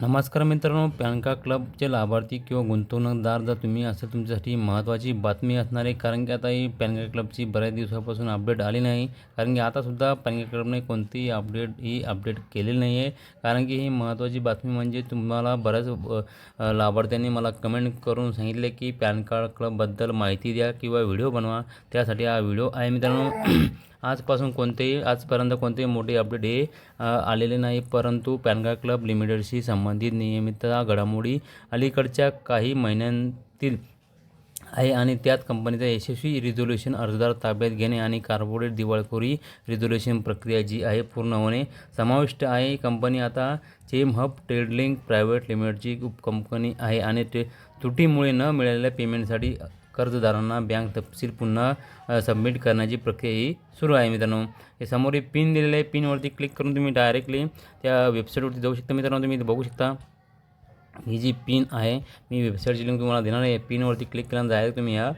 नमस्कार मित्रांनो pan card क्लबचे लाभार्थी किंवा गुंतवणूकदार जर तुम्ही असेल तुमच्यासाठी महत्त्वाची बातमी असणार आहे. कारण की आता ही पॅन कार्ड क्लबची बऱ्याच दिवसापासून अपडेट आली नाही. कारण की आतासुद्धा पॅन कार्ड क्लबने कोणतीही अपडेट ही अपडेट केलेली नाही आहे कारण की ही महत्त्वाची बातमी म्हणजे तुम्हाला बऱ्याच लाभार्थ्यांनी मला कमेंट करून सांगितले की पॅन कार्ड क्लबबद्दल माहिती द्या किंवा व्हिडिओ बनवा. त्यासाठी हा व्हिडिओ आहे मित्रांनो. आजपासून कोणतेही आजपर्यंत कोणतेही मोठे अपडेट हे आलेले नाही परंतु पॅन कार्ड क्लब लिमिटेडशी संबंधित नियमित घडामोडी अलीकडच्या काही महिन्यांतील आहे आणि त्यात कंपनीचा यशस्वी रिझोल्युशन अर्जदार ताब्यात घेणे आणि कार्पोरेट दिवाळखोरी रिझोल्युशन प्रक्रिया जी आहे पूर्ण होणे समाविष्ट आहे. कंपनी आता चेम हब ट्रेडलिंक प्रायव्हेट लिमिटेडची उपकंपनी आहे आणि ते त्रुटीमुळे न मिळालेल्या पेमेंटसाठी कर्जदारांना बँक तपशील पुन्हा सबमिट करण्याची प्रक्रिया ही सुरू आहे मित्रांनो. हे समोर एक पिन दिलेलं आहे. पिनवरती क्लिक करून तुम्ही डायरेक्टली त्या वेबसाईटवरती जाऊ शकता मित्रांनो. तुम्ही बघू शकता. ही जी पिन आहे मी वेबसाईटची लिंक तुम्हाला देणार आहे. पिनवरती क्लिक केल्यानंतर डायरेक्ट तुम्ही ह्या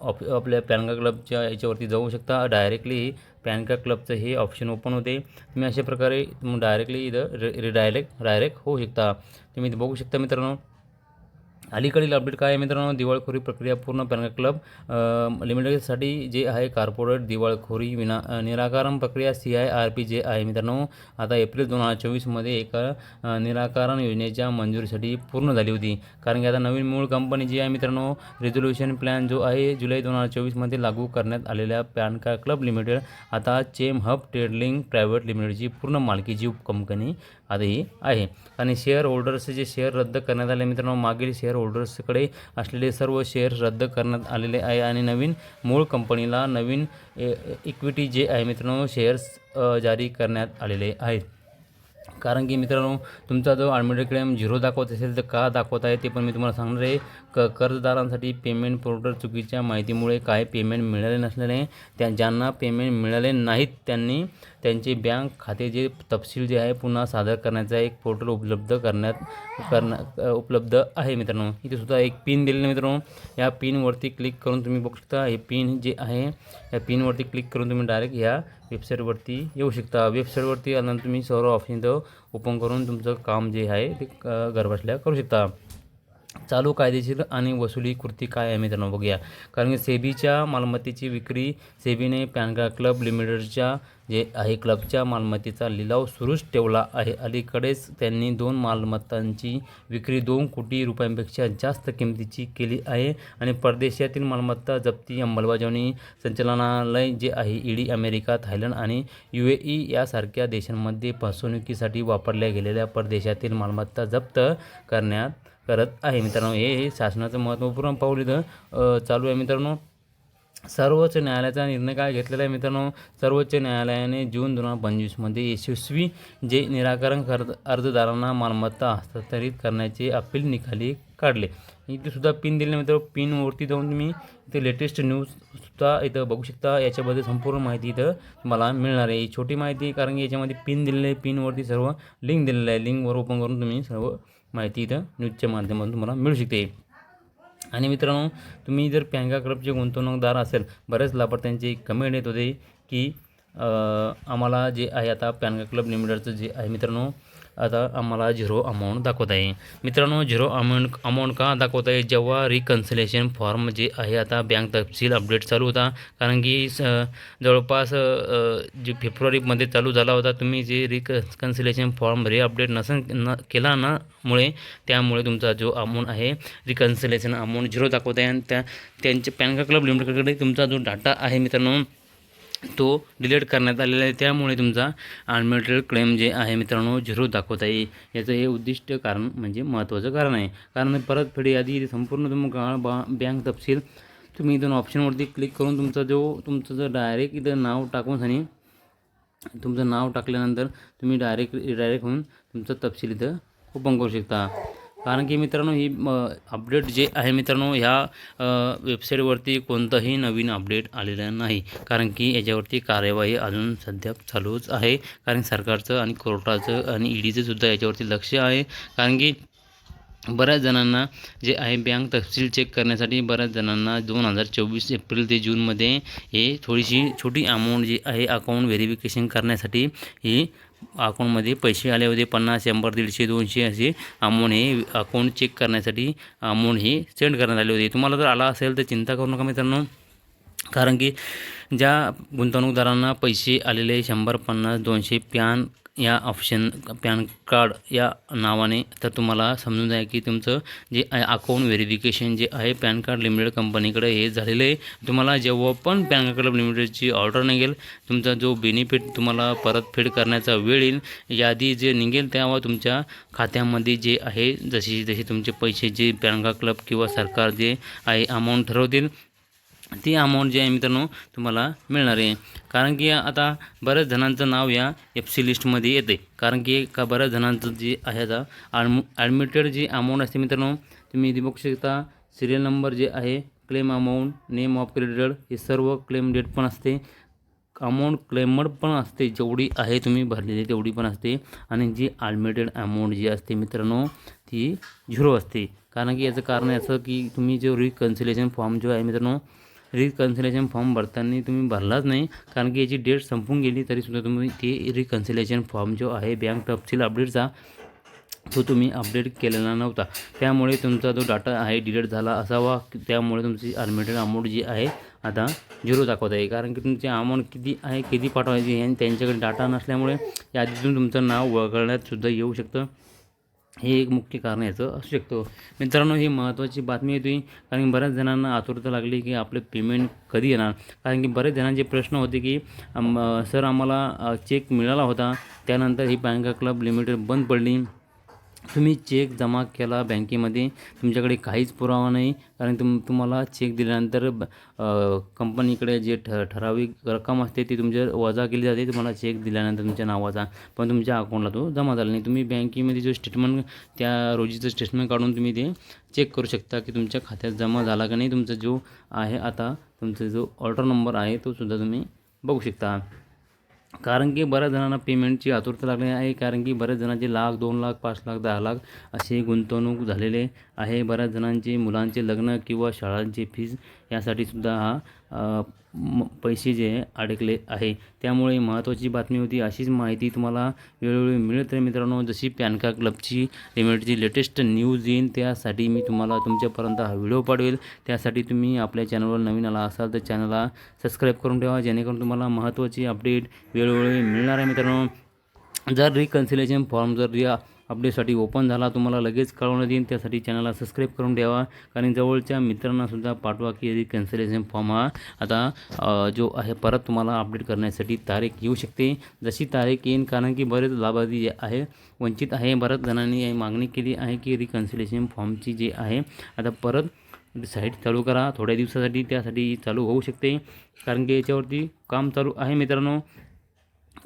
ऑप आपल्या पॅन कार्ड क्लबच्या याच्यावरती जाऊ शकता. डायरेक्टली पॅन कार्ड क्लबचं हे ऑप्शन ओपन होते. तुम्ही अशा प्रकारे तुम्ही डायरेक्टली इथं रि रिडायरेक्ट डायरेक्ट होऊ शकता. तुम्ही इथे बघू शकता मित्रांनो. अलीकडील अपडेट काय आहे मित्रांनो? दिवाळखोरी प्रक्रिया पूर्ण पॅन कार्ड क्लब लिमिटेडसाठी जे आहे कार्पोरेट दिवाळखोरी विना निराकरण प्रक्रिया सी आय आर पी जे आहे मित्रांनो. आता एप्रिल दोन हजार चोवीसमध्ये एका निराकरण योजनेच्या मंजुरीसाठी पूर्ण झाली होती. कारण की आता नवीन मूळ कंपनी जी आहे मित्रांनो रेझोल्युशन प्लॅन जो आहे जुलै दोन हजार चोवीसमध्ये लागू करण्यात आलेल्या पॅन कार्ड क्लब लिमिटेड आता चेम हब ट्रेडलिंग प्रायव्हेट लिमिटेडची पूर्ण मालकीची कंपनी आता ही आहे. आणि शेअर होल्डर्सचे जे शेअर रद्द करण्यात आले मित्रांनो मागील शेअर होल्डर्सकडे असलेले सर्व शेअर्स रद्द करण्यात आलेले आहे. आणि नवीन मूळ कंपनीला नवीन इक्विटी जे आहे मित्रांनो शेअर्स जारी करण्यात आलेले आहेत. कारण की मित्रांनो तुमचा जो ॲडमिट क्लेम झिरो दाखवत असेल तर का दाखवत आहे ते पण मी तुम्हाला सांगणार आहे. क कर्जदारांसाठी पेमेंट पोर्टल चुकीच्या माहितीमुळे काय पेमेंट मिळाले नसल्याने त्या ज्यांना पेमेंट मिळाले नाहीत त्यांनी त्यांचे बँक खाते जे तपशील जे आहे पुन्हा सादर करण्याचा एक पोर्टल उपलब्ध करण्यात करण्या उपलब्ध आहे मित्रांनो. इथे सुद्धा एक पिन दिलेलं मित्रांनो. या पिनवरती क्लिक करून तुम्ही बघू शकता. हे पिन जे आहे या पिनवरती क्लिक करून तुम्ही डायरेक्ट ह्या वेबसाईटवरती येऊ शकता. वेबसाईटवरती आल्यानंतर तुम्ही सर्व ऑप्शन इथं ओपन करून तुमचं काम जे आहे ते घरबसल्या करू शकता. चालू कायदेशीर आणि वसुली कृती काय आहे मित्रांनो बघूया. कारण की सेबीच्या मालमत्तेची विक्री सेबीने पॅन कार्ड क्लब लिमिटेडच्या जे आहे क्लबच्या मालमत्तेचा लिलाव सुरूच ठेवला आहे. अलीकडेच त्यांनी दोन मालमत्तांची विक्री दोन कोटी रुपयांपेक्षा जास्त किमतीची केली आहे. आणि परदेशातील मालमत्ता जप्ती अंमलबजावणी संचालनालय जे आहे ईडी अमेरिका थायलंड आणि यू ए ई यासारख्या देशांमध्ये फसवणुकीसाठी वापरल्या गेलेल्या परदेशातील मालमत्ता जप्त करण्यात करत आहे. मित्रांनो हे शासनाचं महत्त्वपूर्ण पाऊल इथं चालू आहे. मित्रांनो सर्वोच्च न्यायालयाचा निर्णय काय घेतलेला आहे मित्रांनो. सर्वोच्च न्यायालयाने जून दोन हजार पंचवीसमध्ये यशस्वी जे निराकरण कर अर्जदारांना मालमत्ता हस्तांतरित करण्याचे अपील निकाली काढले. इथे सुद्धा पिन दिले मित्र पिनवरती जाऊन तुम्ही इथे लेटेस्ट न्यूजसुद्धा इथं बघू शकता. याच्याबद्दल संपूर्ण माहिती इथं तुम्हाला मिळणार आहे. ही छोटी माहिती कारण की याच्यामध्ये पिन दिलेलं आहे. पिनवरती सर्व लिंक दिलेलं आहे. लिंकवर ओपन करून तुम्ही सर्व माहिती इथं न्यूजच्या माध्यमातून तुम्हाला मिळू शकते. आणि मित्रांनो तुम्ही जर पॅन कार्ड क्लबचे गुंतवणूकदार असेल बरेच लाभार्थ्यांचे कमेंट येत होते की आम्हाला जे आहे आता पॅन कार्ड क्लब लिमिटेडचं जे आहे मित्रांनो आता आम्हाला झिरो अमाऊंट दाखवत आहे. मित्रांनो झिरो अमाऊंट अमाऊंट का दाखवत आहे? जेव्हा रिकन्सिलेशन फॉर्म जे आहे आता बँक तपशील अपडेट चालू होता. कारण की स जवळपास जे फेब्रुवारीमध्ये चालू झाला होता तुम्ही जे रिकन्सिलेशन फॉर्म रि अपडेट नसन न केला ना मुळे त्यामुळे तुमचा जो अमाऊंट आहे रिकन्सिलेशन अमाऊंट झिरो दाखवत आहे. आणि त्या त्यांचे पॅन कार्ड क्लब लिमिटेडकडे तुमचा जो डाटा आहे मित्रांनो तो डिलीट करण्यात आलेला आहे. त्यामुळे तुमचा अनमेटेड क्लेम जे आहे मित्रांनो झिरो दाखवत आहे. याचं हे उद्दिष्ट कारण म्हणजे महत्त्वाचं कारण आहे. कारण परतफेडी यादी संपूर्ण तुमचा बा बँक तपशील. तुम्ही इथून ऑप्शनवरती क्लिक करून तुमचा जो तुमचं जर डायरेक्ट इथं नाव टाकून आणि तुमचं नाव टाकल्यानंतर तुम्ही डायरेक्ट डायरेक्ट होऊन तुमचं तपशील इथं ओपन करू शकता. कारण की मित्रांनो ही अपडेट जे आहे मित्रांनो ह्या वेबसाईटवरती कोणतंही नवीन अपडेट आलेलं नाही. कारण की याच्यावरती कार्यवाही अजून सध्या चालूच आहे. कारण सरकारचं आणि कोर्टाचं आणि ईडीचं सुद्धा याच्यावरती लक्ष आहे. कारण की बऱ्याच जणांना जे आहे बँक तपशील चेक करण्यासाठी बऱ्याच जणांना दोन हजार चोवीस एप्रिल ते जूनमध्ये हे थोडीशी छोटी अमाऊंट जी आहे अकाउंट व्हेरिफिकेशन करण्यासाठी ही अकाऊंटमध्ये पैसे आले होते पन्नास शंभर दीडशे दोनशे असे अमाऊंट हे अकाऊंट चेक करण्यासाठी अमाऊंट हे सेंड करण्यात आले होते. तुम्हाला जर आला असेल तर चिंता करू नका मित्रांनो. कारण की ज्या गुंतवणूकदारांना पैसे आलेले शंभर पन्नास दोनशे प्यान या ऑप्शन पॅन कार्ड या नावाने तर तुम्हाला समजून जाईल की तुमचं जे अकाऊंट व्हेरिफिकेशन जे आहे पॅन कार्ड लिमिटेड कंपनीकडे हे झालेलं आहे. तुम्हाला जेव्हा पण पॅन कार्ड लिमिटेडची ऑर्डर निघेल तुमचा जो बेनिफिट तुम्हाला परतफेड करण्याचा वेळ येईल यादी जे निघेल तेव्हा तुमच्या खात्यामध्ये जे आहे जशी जशी तुमचे पैसे जे पॅन कार्ड क्लब किंवा सरकार जे आहे अमाऊंट ठरवतील ती अमाऊंट जी आहे मित्रांनो तुम्हाला मिळणार आहे. कारण की आता बऱ्याच जणांचं नाव या एफ सी लिस्टमध्ये येते कारण की का बऱ्याच जणांचं जे आहे आता ॲडम ॲडमिटेड जी अमाऊंट असते मित्रांनो तुम्ही इथे बघू शकता सिरियल नंबर जे आहे claim amount name of credited हे सर्व क्लेम डेट पण असते. अमाऊंट क्लेमड पण असते जेवढी आहे तुम्ही भरलेली तेवढी पण असते. आणि जी ॲडमिटेड अमाऊंट जी असते मित्रांनो ती झिरो असते. कारण की याचं कारण असं की तुम्ही जो रिकन्सिलेशन फॉर्म जो आहे मित्रांनो रिकन्सिलेशन फॉर्म भरताना तुम्ही भरलाच नाही कारण की याची डेट संपून गेली तरीसुद्धा तुम्ही ते रिकन्सिलेशन फॉर्म जो आहे बँक तपशील अपडेटचा तो तुम्ही अपडेट केलेला नव्हता. त्यामुळे तुमचा जो डाटा आहे डिलीट झाला असावा त्यामुळे तुमची अनलिमिटेड अमाऊंट जी आहे आता झिरो दाखवत आहे कारण की तुमची अमाऊंट किती आहे किती पाठवायची आणि त्यांच्याकडे डाटा नसल्यामुळे यादीतून तुमचं नाव वगळण्यात सुद्धा येऊ शकतं. हे एक मुख्य कारण याचं असू शकतो. मित्रांनो ही महत्त्वाची बातमी होती कारण की बऱ्याच जणांना आतुरता लागली की आपले पेमेंट कधी येणार? कारण की बऱ्याच जणांचे प्रश्न होते की सर आम्हाला चेक मिळाला होता त्यानंतर ही बँका क्लब लिमिटेड बंद पडली. तुम्ही चेक जमा केला बँकेमध्ये तुमच्याकडे काहीच पुरावा नाही. कारण तुम तुम्हाला चेक दिल्यानंतर कंपनीकडे जे ठ ठराविक रक्कम असते ती तुमच्या वजा केली जाते. तुम्हाला चेक दिल्यानंतर तुमच्या नावाचा पण तुमच्या अकाउंटला तो जमा झाला नाही. तुम्ही बँकेमध्ये जो स्टेटमेंट त्या रोजीचं स्टेटमेंट काढून तुम्ही ते चेक करू शकता की तुमच्या खात्यात जमा झाला का नाही. तुमचा जो आहे आता तुमचा जो ऑर्डर नंबर आहे तो सुद्धा तुम्ही बघू शकता. कारण की बऱ्याच जणांना पेमेंटची आतुरता लागली आहे कारण की बऱ्याच जणांचे लाख दोन लाख पाच लाख दहा लाख असे गुंतवणूक झालेले आहे. बऱ्याच जणांचे मुलांचे लग्न किंवा शाळांचे फीज यासाठी सुद्धा हा पैसे जे अडकले आहे. त्यामुळे महत्त्वाची बातमी होती अशीच माहिती तुम्हाला वेळोवेळी मिळत आहे मित्रांनो जशी पॅन कार्ड क्लबची लिमिटेडची लेटेस्ट न्यूज येईल त्यासाठी मी तुम्हाला तुमच्यापर्यंत हा व्हिडिओ पाठवेल. त्यासाठी तुम्ही आपल्या चॅनलवर नवीन आला असाल तर चॅनलला सबस्क्राईब करून ठेवा जेणेकरून तुम्हाला महत्त्वाची अपडेट वेळोवेळी मिळणार आहे मित्रांनो. जर रिकन्सिलेशन फॉर्म जर या अपडेटसाठी ओपन झाला तुम्हाला लगेच कळवण्यात येईल. त्यासाठी चॅनलला सबस्क्राईब करून ठेवा. कारण जवळच्या मित्रांनासुद्धा पाठवा की यदि कॅन्सलेशन फॉर्म हा. आता जो आहे परत तुम्हाला अपडेट करण्यासाठी तारीख येऊ शकते. जशी तारीख येईन कारण की बरेच लाभार्थी जे आहे वंचित आहे. बऱ्याच जणांनी मागणी केली आहे की रिकन्सिलेशन फॉर्मची जे आहे आता परत साईट चालू करा. थोड्या दिवसासाठी त्यासाठी चालू होऊ शकते. कारण की याच्यावरती काम चालू आहे मित्रांनो.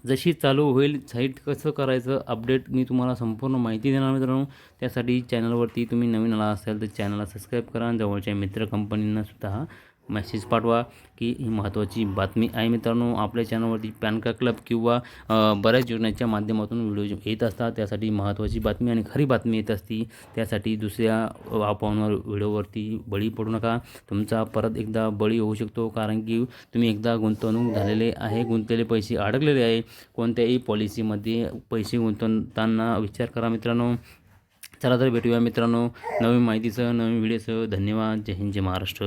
जशी चालू होईल साईट कसं करायचं अपडेट मी तुम्हाला संपूर्ण माहिती देणार मित्रांनो. त्यासाठी चॅनलवरती तुम्ही नवीन आला असाल तर चॅनलला सबस्क्राईब करा. जवळच्या मित्र कंपनींनासुद्धा मेसेज पाठवा की ही महत्त्वाची बातमी आहे. मित्रांनो आपल्या चॅनलवरती पॅन कार्ड क्लब किंवा बऱ्याच योजनेच्या माध्यमातून व्हिडिओ येत असतात. त्यासाठी महत्त्वाची बातमी आणि खरी बातमी येत असती. त्यासाठी दुसऱ्या अफवांवर व्हिडिओवरती बळी पडू नका. तुमचा परत एकदा बळी होऊ शकतो कारण की तुम्ही एकदा गुंतवणूक झालेले आहे गुंतलेले पैसे अडकलेले आहे. कोणत्याही पॉलिसीमध्ये पैसे गुंतवताना विचार करा मित्रांनो. चला तर भेटूया मित्रांनो. नवीन माहितीसह नवीन व्हिडिओसह धन्यवाद. जय हिंद जय महाराष्ट्र.